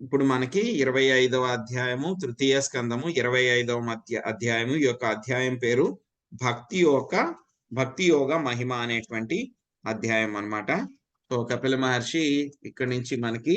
ఇప్పుడు మనకి ఇరవై ఐదవ అధ్యాయము తృతీయ స్కందము ఇరవై ఐదవ మధ్య అధ్యాయము ఈ యొక్క అధ్యాయం పేరు భక్తి యొక్క భక్తి యోగ మహిమ అనేటువంటి అధ్యాయం అన్నమాట. సో కపిల మహర్షి ఇక్కడి నుంచి మనకి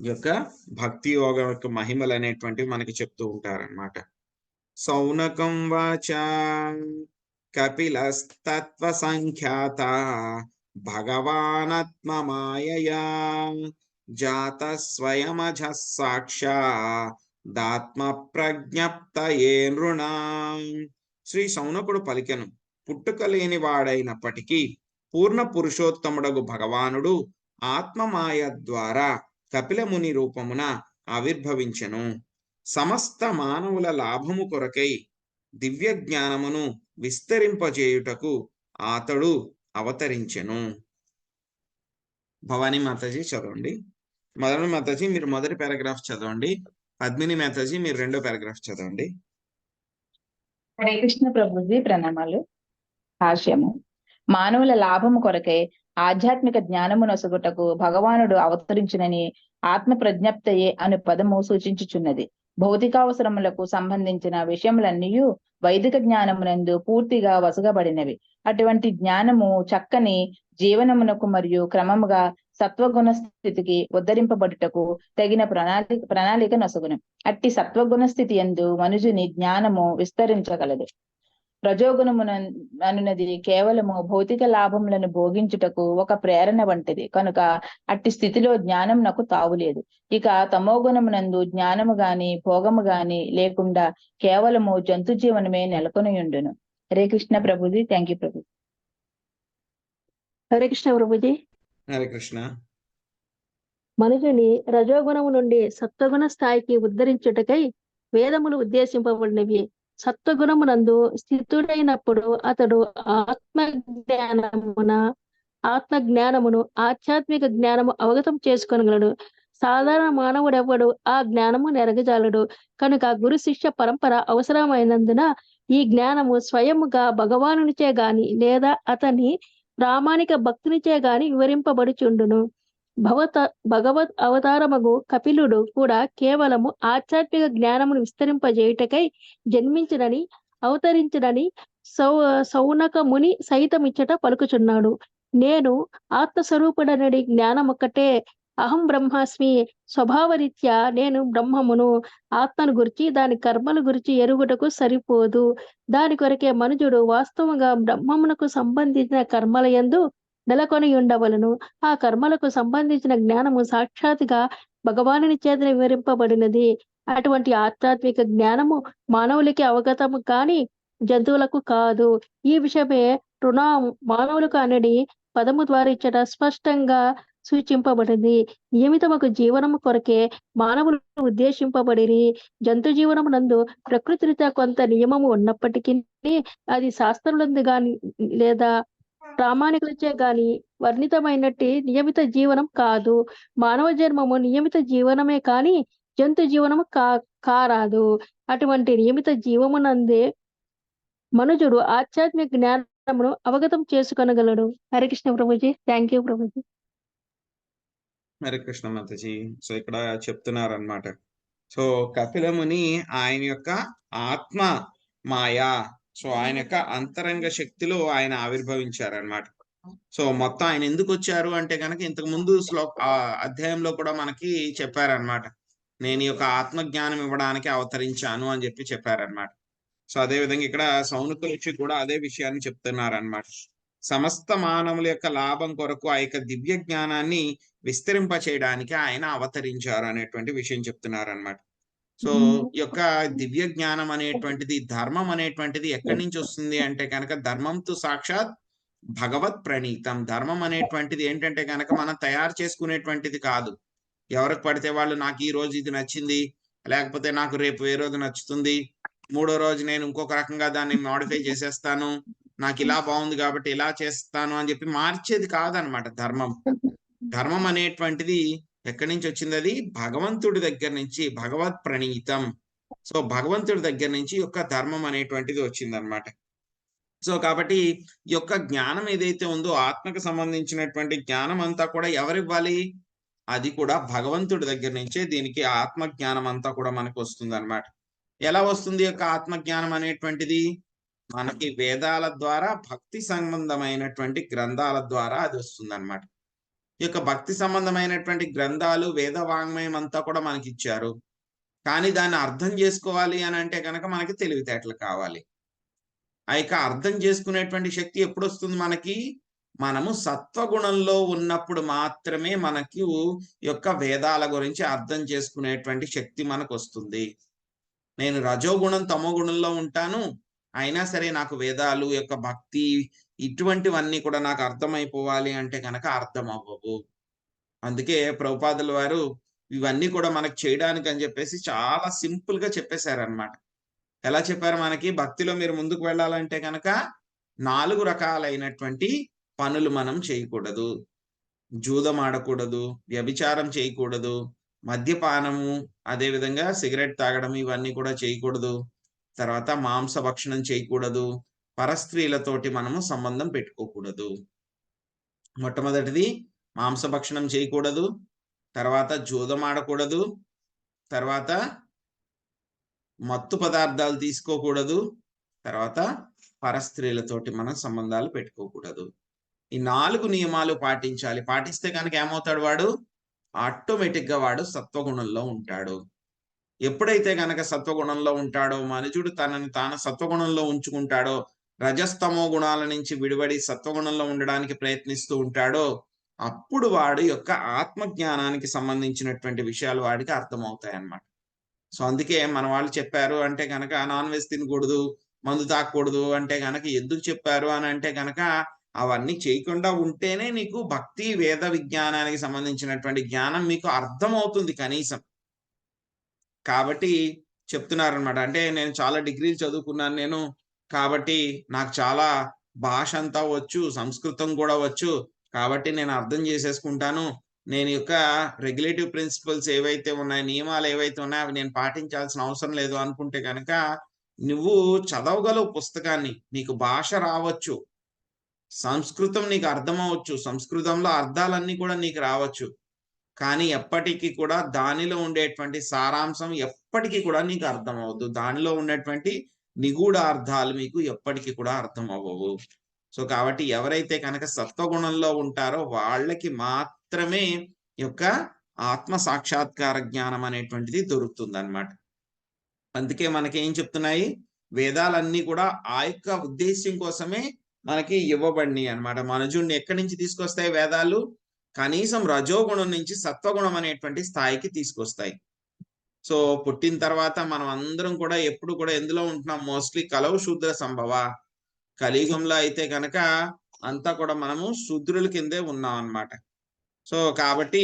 ఈ యొక్క భక్తి యోగం యొక్క మహిమలు అనేటువంటివి మనకి చెప్తూ ఉంటారన్నమాట. సౌనకం వాచ కపిలస్తత్వ సంఖ్యాత భగవానత్మమాయయా జాత స్వయమజ సాక్షాదాత్మ ప్రజ్ఞప్తయే నృణా శ్రీ సౌనకుడు పలికెను పుట్టుక లేని వాడైనప్పటికీ పూర్ణ పురుషోత్తముడగు భగవానుడు ఆత్మమాయ ద్వారా కపిలముని రూపమున ఆవిర్భవించెను. సమస్త మానవుల లాభము కొరకై దివ్య జ్ఞానమును విస్తరింపజేయుటకు అతడు అవతరించెను. భవానీ మాతాజీ చదవండి. మొదటి మాతాజీ మీరు మొదటి పారాగ్రాఫ్ చదవండి. పద్మిని మాతాజీ మీరు రెండో పారాగ్రాఫ్ చదవండి. హరే కృష్ణ ప్రభుజీ ప్రణామాలు. హాస్యము మానవుల లాభము కొరకై ఆధ్యాత్మిక జ్ఞానము నొసగుటకు భగవానుడు అవతరించునని ఆత్మ ప్రజ్ఞప్తయే అను పదము సూచించుచున్నది. భౌతికావసరములకు సంబంధించిన విషయములన్నీ వైదిక జ్ఞానమునందు పూర్తిగా వసగబడినవి. అటువంటి జ్ఞానము చక్కని జీవనమునకు మరియు క్రమముగా సత్వగుణ స్థితికి ఉద్ధరింపబడుటకు తగిన ప్రణాళిక ప్రణాళిక నొసగును. అట్టి సత్వగుణ స్థితి ఎందు మనుజుని జ్ఞానము విస్తరించగలదు. రజోగుణమున అనున్నది కేవలము భౌతిక లాభములను భోగించుటకు ఒక ప్రేరణ వంటిది. కనుక అట్టి స్థితిలో జ్ఞానం నాకు తావులేదు ఇక తమోగుణమునందు జ్ఞానము గాని భోగము గాని లేకుండా కేవలము జంతు జీవనమే నెలకొని ఉండును. హరే కృష్ణ ప్రభుజీ. థ్యాంక్ యూ ప్రభు హరే కృష్ణ ప్రభుజీ. హరే కృష్ణ మనుషుని రజోగుణము నుండి సత్వగుణ స్థాయికి ఉద్ధరించుటకై వేదములు ఉద్దేశింపబడినవి. సత్వగుణమునందు స్థితుడైనప్పుడు అతడు ఆత్మ జ్ఞానమున ఆత్మ జ్ఞానమును ఆధ్యాత్మిక జ్ఞానము అవగతం చేసుకొనగలడు. సాధారణ మానవుడెవ్వడు ఆ జ్ఞానము నెరగజాలడు. కనుక గురు శిష్య పరంపర అవసరమైనందున ఈ జ్ఞానము స్వయముగా భగవానునిచే గాని లేదా అతని ప్రామాణిక భక్తునిచే గాని వివరింపబడుచుండును. భవత భగవత్ అవతారముగు కపిలుడు కూడా కేవలము ఆధ్యాత్మిక జ్ఞానమును విస్తరింపజేయుటకై జన్మించినని అవతరించినని సౌ సౌనక ముని సైతమిచ్చట పలుకుచున్నాడు. నేను ఆత్మస్వరూపుడనడి జ్ఞానమొక్కటే అహం బ్రహ్మాస్మి స్వభావరీత్యా నేను బ్రహ్మమును. ఆత్మను గురించి దాని కర్మల గురించి ఎరుగుటకు సరిపోదు. దాని కొరకే మనుజుడు వాస్తవంగా బ్రహ్మమునకు సంబంధించిన కర్మల యందు నెలకొని ఉండవలను. ఆ కర్మలకు సంబంధించిన జ్ఞానము సాక్షాత్గా భగవానుని చేత వివరింపబడినది. అటువంటి ఆధ్యాత్మిక జ్ఞానము మానవులకి అవగతము కాని జంతువులకు కాదు. ఈ విషయమే రుణ మానవులకు అనడి పదము ద్వారా ఇచ్చట స్పష్టంగా సూచింపబడింది. నియమితమకు జీవనము కొరకే మానవులు ఉద్దేశింపబడిరి. జంతు జీవనమునందు ప్రకృతి కొంత నియమము ఉన్నప్పటికీ అది శాస్త్రములందు గాని లేదా ప్రామాణికులచే గాని వర్ణితమైనట్టి నియమిత జీవనం కాదు. మానవ జన్మము నియమిత జీవనమే కాని జంతు జీవనము కా కారాదు. అటువంటి నియమిత జీవమునందే మనుజుడు ఆధ్యాత్మిక జ్ఞానమును అవగతం చేసుకొనగలడు. Harikrishna Prabhuji. Thank you Prabhuji. Hare Krishna Mataji so ఇక్కడ చెప్తున్నారనమాట సో కపిలముని ఆయన యొక్క ఆత్మ మాయా. సో ఆయన యొక్క అంతరంగ శక్తిలో ఆయన ఆవిర్భవించారనమాట సో మొత్తం ఆయన ఎందుకు వచ్చారు అంటే కనుక ఇంతకు ముందు శ్లో అధ్యాయంలో కూడా మనకి చెప్పారనమాట నేను ఈ యొక్క ఆత్మ జ్ఞానం ఇవ్వడానికి అవతరించాను అని చెప్పి చెప్పారనమాట సో అదే విధంగా ఇక్కడ సౌనుకులు వచ్చి కూడా అదే విషయాన్ని చెప్తున్నారనమాట సమస్త మానవుల యొక్క లాభం కొరకు ఆ యొక్క దివ్య జ్ఞానాన్ని విస్తరింప చేయడానికి ఆయన అవతరించారు అనేటువంటి విషయం చెప్తున్నారు అనమాట సో ఈ యొక్క దివ్య జ్ఞానం అనేటువంటిది ధర్మం అనేటువంటిది ఎక్కడి నుంచి వస్తుంది అంటే కనుక ధర్మంతో సాక్షాత్ భగవత్ ప్రణీతం. ధర్మం అనేటువంటిది ఏంటంటే కనుక మనం తయారు చేసుకునేటువంటిది కాదు. ఎవరికి పడితే వాళ్ళు నాకు ఈ రోజు ఇది నచ్చింది లేకపోతే నాకు రేపు ఏ రోజు నచ్చుతుంది మూడో రోజు నేను ఇంకొక రకంగా దాన్ని మాడిఫై చేసేస్తాను నాకు ఇలా బాగుంది కాబట్టి ఇలా చేస్తాను అని చెప్పి మార్చేది కాదనమాట ధర్మం. ధర్మం అనేటువంటిది ఎక్కడి నుంచి వచ్చింది అది? భగవంతుడి దగ్గర నుంచి భగవత్ ప్రణీతం. సో భగవంతుడి దగ్గర నుంచి యొక్క ధర్మం అనేటువంటిది వచ్చిందనమాట. సో కాబట్టి ఈ యొక్క జ్ఞానం ఏదైతే ఉందో ఆత్మకు సంబంధించినటువంటి జ్ఞానం అంతా కూడా ఎవరివ్వాలి? అది కూడా భగవంతుడి దగ్గర నుంచే దీనికి ఆత్మజ్ఞానం అంతా కూడా మనకు వస్తుంది అనమాట ఎలా వస్తుంది యొక్క ఆత్మజ్ఞానం అనేటువంటిది? మనకి వేదాల ద్వారా భక్తి సంబంధమైనటువంటి గ్రంథాల ద్వారా అది వస్తుంది అనమాట ఈ యొక్క భక్తి సంబంధమైనటువంటి గ్రంథాలు వేద వాంగ్మయం అంతా కూడా మనకి ఇచ్చారు కానీ దాన్ని అర్థం చేసుకోవాలి అని అంటే కనుక మనకి తెలివితేటలు కావాలి. ఆ యొక్క అర్థం చేసుకునేటువంటి శక్తి ఎప్పుడు వస్తుంది మనకి? మనము సత్వగుణంలో ఉన్నప్పుడు మాత్రమే మనకి యొక్క వేదాల గురించి అర్థం చేసుకునేటువంటి శక్తి మనకు వస్తుంది నేను రజోగుణం తమోగుణంలో ఉంటాను అయినా సరే నాకు వేదాలు యొక్క భక్తి ఇటువంటివన్నీ కూడా నాకు అర్థమైపోవాలి అంటే కనుక అర్థం అవ్వవు అందుకే ప్రభుపాదుల వారు ఇవన్నీ కూడా మనకు చేయడానికి అని చెప్పేసి చాలా సింపుల్గా చెప్పేశారనమాట ఎలా చెప్పారు మనకి? భక్తిలో మీరు ముందుకు వెళ్ళాలంటే కనుక నాలుగు రకాలైనటువంటి పనులు మనం చేయకూడదు. జూదం ఆడకూడదు వ్యభిచారం చేయకూడదు మద్యపానము అదే విధంగా సిగరెట్ తాగడం ఇవన్నీ కూడా చేయకూడదు. తర్వాత మాంస భక్షణం చేయకూడదు. పరస్త్రీలతోటి మనము సంబంధం పెట్టుకోకూడదు. మొట్టమొదటిది మాంస భక్షణం చేయకూడదు. తర్వాత జూదం ఆడకూడదు. తర్వాత మత్తు పదార్థాలు తీసుకోకూడదు. తర్వాత పరస్త్రీలతోటి మనం సంబంధాలు పెట్టుకోకూడదు. ఈ నాలుగు నియమాలు పాటించాలి. పాటిస్తే కనుక ఏమవుతాడు వాడు? ఆటోమేటిక్గా వాడు సత్వగుణంలో ఉంటాడు. ఎప్పుడైతే గనక సత్వగుణంలో ఉంటాడో మనుజుడు తనని తాను సత్వగుణంలో ఉంచుకుంటాడో రజస్తమో గుణాల నుంచి విడిపడి సత్వగుణంలో ఉండడానికి ప్రయత్నిస్తూ ఉంటాడో అప్పుడు వాడు యొక్క ఆత్మ జ్ఞానానికి సంబంధించినటువంటి విషయాలు వాడికి అర్థమవుతాయి అన్నమాట సో అందుకే మన వాళ్ళు చెప్పారు అంటే కనుక నాన్ వెజ్ తినకూడదు మందు తాకూడదు అంటే కనుక ఎందుకు చెప్పారు అని అంటే కనుక అవన్నీ చేయకుండా ఉంటేనే నీకు భక్తి వేద విజ్ఞానానికి సంబంధించినటువంటి జ్ఞానం మీకు అర్థమవుతుంది కనీసం. కాబట్టి చెప్తున్నారనమాట అంటే నేను చాలా డిగ్రీలు చదువుకున్నాను నేను. కాబట్టి నాకు చాలా భాష అంతా వచ్చు సంస్కృతం కూడా వచ్చు. కాబట్టి నేను అర్థం చేసేసుకుంటాను. నేను యొక్క రెగ్యులేటివ్ ప్రిన్సిపల్స్ ఏవైతే ఉన్నాయి నియమాలు ఏవైతే ఉన్నాయో అవి నేను పాటించాల్సిన అవసరం లేదు అనుకుంటే కనుక నువ్వు చదవగలవు పుస్తకాన్ని. నీకు భాష రావచ్చు. సంస్కృతం నీకు అర్థమవచ్చు. సంస్కృతంలో అర్థాలన్నీ కూడా నీకు రావచ్చు. కానీ ఎప్పటికీ కూడా దానిలో ఉండేటువంటి సారాంశం ఎప్పటికీ కూడా నీకు అర్థం అవ్వదు దానిలో ఉన్నటువంటి నిగూఢ అర్థాలు మీకు ఎప్పటికీ కూడా అర్థం అవ్వవు సో కాబట్టి ఎవరైతే కనుక సత్వగుణంలో ఉంటారో వాళ్ళకి మాత్రమే యొక్క ఆత్మ సాక్షాత్కార జ్ఞానం అనేటువంటిది దొరుకుతుంది అనమాట అందుకే మనకి ఏం చెప్తున్నాయి? వేదాలన్నీ కూడా ఆ యొక్క ఉద్దేశ్యం కోసమే మనకి ఇవ్వబడినాయి అనమాట మనుజుడిని ఎక్కడి నుంచి తీసుకొస్తాయి వేదాలు? కనీసం రజోగుణం నుంచి సత్వగుణం అనేటువంటి స్థాయికి తీసుకొస్తాయి. సో పుట్టిన తర్వాత మనం అందరం కూడా ఎప్పుడు కూడా ఎందులో ఉంటున్నాం? మోస్ట్లీ కలవు శూద్ర సంభవ. కలియుగంలో అయితే కనుక అంతా కూడా మనము శూద్రుల కిందే ఉన్నాం అన్నమాట. సో కాబట్టి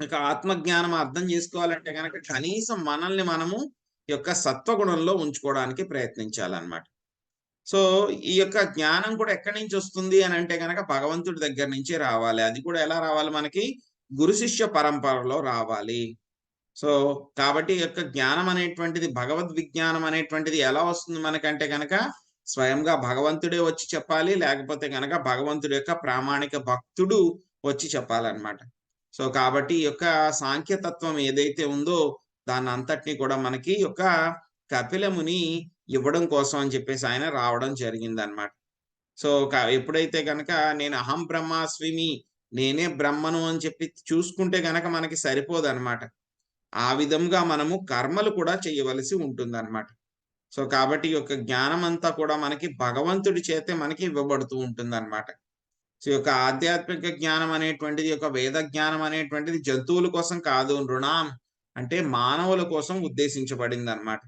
ఇక ఆత్మజ్ఞానం అర్థం చేసుకోవాలంటే కనుక కనీసం మనల్ని మనము యొక్క సత్వగుణంలో ఉంచుకోవడానికి ప్రయత్నించాలన్నమాట. సో ఈ యొక్క జ్ఞానం కూడా ఎక్కడి నుంచి వస్తుంది అని అంటే కనుక భగవంతుడి దగ్గర నుంచి రావాలి. అది కూడా ఎలా రావాలి మనకి? గురు శిష్య పరంపరలో రావాలి. సో కాబట్టి ఈ యొక్క జ్ఞానం అనేటువంటిది భగవద్ విజ్ఞానం అనేటువంటిది ఎలా వస్తుంది మనకంటే కనుక స్వయంగా భగవంతుడే వచ్చి చెప్పాలి లేకపోతే కనుక భగవంతుడి యొక్క ప్రామాణిక భక్తుడు వచ్చి చెప్పాలన్నమాట. సో కాబట్టి ఈ యొక్క సాంఖ్యతత్వం ఏదైతే ఉందో దాన్ని అంతటిని కూడా మనకి యొక్క కపిలముని ఇవ్వడం కోసం అని చెప్పేసి ఆయన రావడం జరిగింది అనమాట సో ఎప్పుడైతే కనుక నేను అహం బ్రహ్మాస్విమి నేనే బ్రహ్మను అని చెప్పి చూసుకుంటే గనక మనకి సరిపోదు అనమాట ఆ విధంగా మనము కర్మలు కూడా చేయవలసి ఉంటుంది అనమాట సో కాబట్టి ఈ యొక్క జ్ఞానం అంతా కూడా మనకి భగవంతుడి చేతే మనకి ఇవ్వబడుతూ ఉంటుంది అనమాట సో యొక్క ఆధ్యాత్మిక జ్ఞానం అనేటువంటిది యొక్క వేద జ్ఞానం అనేటువంటిది జంతువుల కోసం కాదు రుణాం అంటే మానవుల కోసం ఉద్దేశించబడింది అనమాట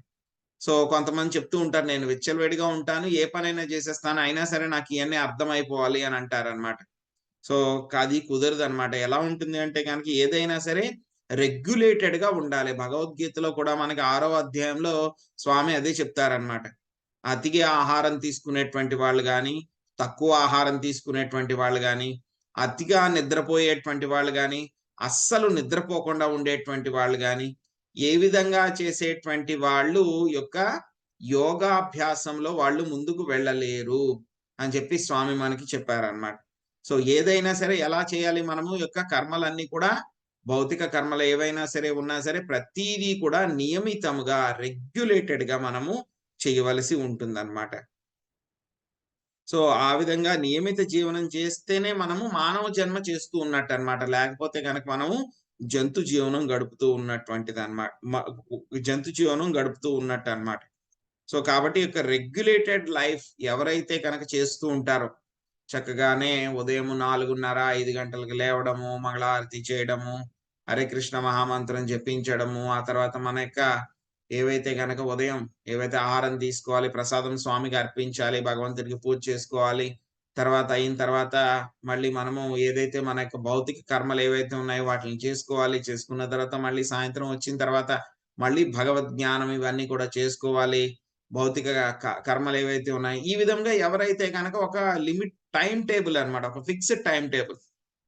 సో కొంతమంది చెప్తూ ఉంటారు నేను విచ్చలవేడిగా ఉంటాను ఏ పనైనా చేసేస్తాను అయినా సరే నాకు ఇవన్నీ అర్థమైపోవాలి అని అంటారనమాట సో అది కుదరదు అనమాట ఎలా ఉంటుంది అంటే కనుక ఏదైనా సరే రెగ్యులేటెడ్గా ఉండాలి. భగవద్గీతలో కూడా మనకి ఆరో అధ్యాయంలో స్వామి అదే చెప్తారనమాట అతిగా ఆహారం తీసుకునేటువంటి వాళ్ళు కానీ తక్కువ ఆహారం తీసుకునేటువంటి వాళ్ళు కానీ అతిగా నిద్రపోయేటువంటి వాళ్ళు కానీ అస్సలు నిద్రపోకుండా ఉండేటువంటి వాళ్ళు కానీ ఏ విధంగా చేసేటువంటి వాళ్ళు యొక్క యోగాభ్యాసంలో వాళ్ళు ముందుకు వెళ్ళలేరు అని చెప్పి స్వామి మనకి చెప్పారనమాట సో ఏదైనా సరే ఎలా చేయాలి మనము? యొక్క కర్మలన్నీ కూడా భౌతిక కర్మలు ఏవైనా సరే ఉన్నా సరే ప్రతిదీ కూడా నియమితముగా రెగ్యులేటెడ్గా మనము చేయవలసి ఉంటుందన్నమాట. సో ఆ విధంగా నియమిత జీవనం చేస్తేనే మనము మానవ జన్మ చేస్తూ ఉన్నట్టు అన్నమాట లేకపోతే కనుక మనము జంతు జీవనం గడుపుతూ ఉన్నటువంటిది అనమాట జంతు జీవనం గడుపుతూ ఉన్నట్టు అన్నమాట సో కాబట్టి యొక్క రెగ్యులేటెడ్ లైఫ్ ఎవరైతే కనుక చేస్తూ ఉంటారో చక్కగానే ఉదయం నాలుగున్నర ఐదు గంటలకు లేవడము మంగళారతి చేయడము హరే కృష్ణ మహామంత్రం జపించడము ఆ తర్వాత మన యొక్క ఏవైతే గనక ఉదయం ఏవైతే ఆహారం తీసుకోవాలి ప్రసాదం స్వామికి అర్పించాలి భగవంతుడికి పూజ చేసుకోవాలి తర్వాత అయిన తర్వాత మళ్ళీ మనము ఏదైతే మన యొక్క భౌతిక కర్మలు ఏవైతే ఉన్నాయో వాటిని చేసుకోవాలి చేసుకున్న తర్వాత మళ్ళీ సాయంత్రం వచ్చిన తర్వాత మళ్ళీ భగవద్ జ్ఞానం ఇవన్నీ కూడా చేసుకోవాలి. భౌతిక కర్మలు ఏవైతే ఉన్నాయో ఈ విధంగా ఎవరైతే కనుక ఒక లిమిట్ టైం టేబుల్ అన్నమాట ఒక ఫిక్స్డ్ టైం టేబుల్.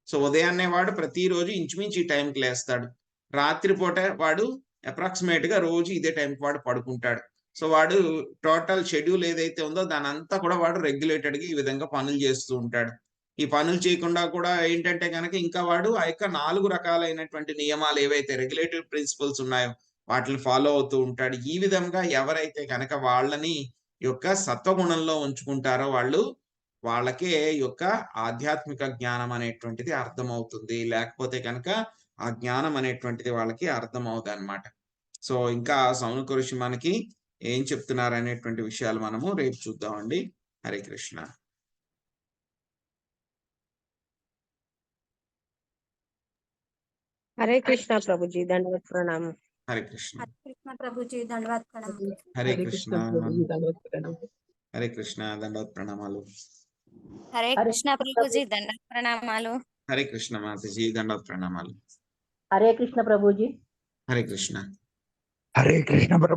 సో ఉదయాన్నే వాడు ప్రతిరోజు ఇంచుమించు ఈ టైంకి లేస్తాడు. రాత్రిపూట వాడు అప్రాక్సిమేట్గా రోజు ఇదే టైంకి వాడు పడుకుంటాడు. సో వాడు టోటల్ షెడ్యూల్ ఏదైతే ఉందో దాని అంతా కూడా వాడు రెగ్యులేటెడ్గా ఈ విధంగా పనులు చేస్తూ ఉంటాడు. ఈ పనులు చేయకుండా కూడా ఏంటంటే కనుక ఇంకా వాడు ఆ యొక్క నాలుగు రకాలైనటువంటి నియమాలు ఏవైతే రెగ్యులేటరీ ప్రిన్సిపల్స్ ఉన్నాయో వాటిని ఫాలో అవుతూ ఉంటాడు. ఈ విధంగా ఎవరైతే కనుక వాళ్ళని యొక్క సత్వగుణంలో ఉంచుకుంటారో వాళ్ళు వాళ్ళకే యొక్క ఆధ్యాత్మిక జ్ఞానం అనేటువంటిది అర్థమవుతుంది. లేకపోతే కనుక ఆ జ్ఞానం అనేటువంటిది వాళ్ళకి అర్థం అవుతుంది అనమాట సో ఇంకా సౌనక ఋషి మనకి ఏం చెప్తున్నారు అనేటువంటి విషయాలు మనము రేపు చూద్దామండి. హరే కృష్ణ. హరే కృష్ణ ప్రభుజీ దండవత్ ప్రణామం. హరే కృష్ణ. కృష్ణ ప్రభుజీ దండవత్ ప్రణామం. హరే కృష్ణ. హరే కృష్ణ దండవత్ ప్రణామాలు. హరే కృష్ణ ప్రభుజీ దండవత్ ప్రణామాలు. హరే కృష్ణ మాతజీ దండవత్ ప్రణామాలు. హరే కృష్ణ ప్రభుజీ. హరే కృష్ణ. హరే కృష్ణ ప్రభు